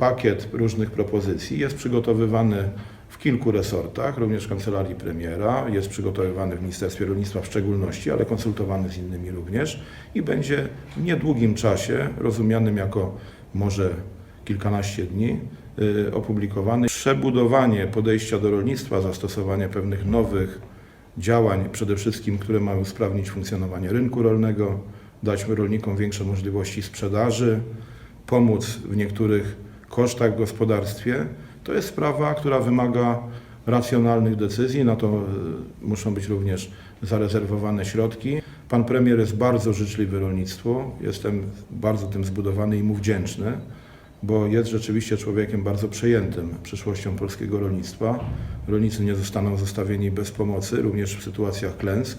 pakiet różnych propozycji jest przygotowywany w kilku resortach, również w kancelarii premiera, jest przygotowywany w Ministerstwie Rolnictwa w szczególności, ale konsultowany z innymi również i będzie w niedługim czasie, rozumianym jako może kilkanaście dni, y, opublikowany. Przebudowanie podejścia do rolnictwa, zastosowanie pewnych nowych działań, przede wszystkim, które mają usprawnić funkcjonowanie rynku rolnego, dać rolnikom większe możliwości sprzedaży, pomóc w niektórych kosztach w gospodarstwie, to jest sprawa, która wymaga racjonalnych decyzji. Na to e, muszą być również zarezerwowane środki. Pan premier jest bardzo życzliwy rolnictwu. Jestem bardzo tym zbudowany i mu wdzięczny, bo jest rzeczywiście człowiekiem bardzo przejętym przyszłością polskiego rolnictwa. Rolnicy nie zostaną zostawieni bez pomocy, również w sytuacjach klęsk.